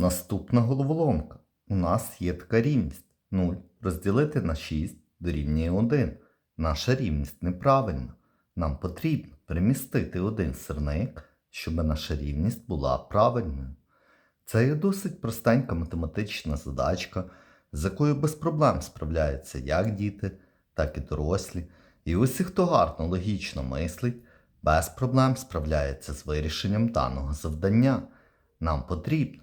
Наступна головоломка. У нас є така рівність 0 розділити на 6 дорівнює 1. Наша рівність неправильна. Нам потрібно перемістити один сирник, щоб наша рівність була правильною. Це є досить простенька математична задачка, з якою без проблем справляються як діти, так і дорослі. І усі, хто гарно логічно мислить, без проблем справляється з вирішенням даного завдання. Нам потрібно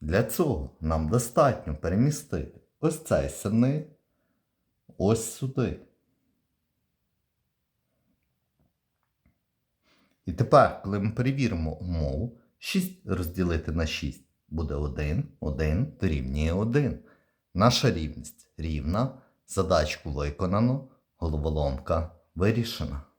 Для цього нам достатньо перемістити ось цей сирник ось сюди. І тепер, коли ми перевіримо умову, 6 розділити на 6 буде 1, 1 дорівнює 1. Наша рівність рівна, задачку виконано, головоломка вирішена.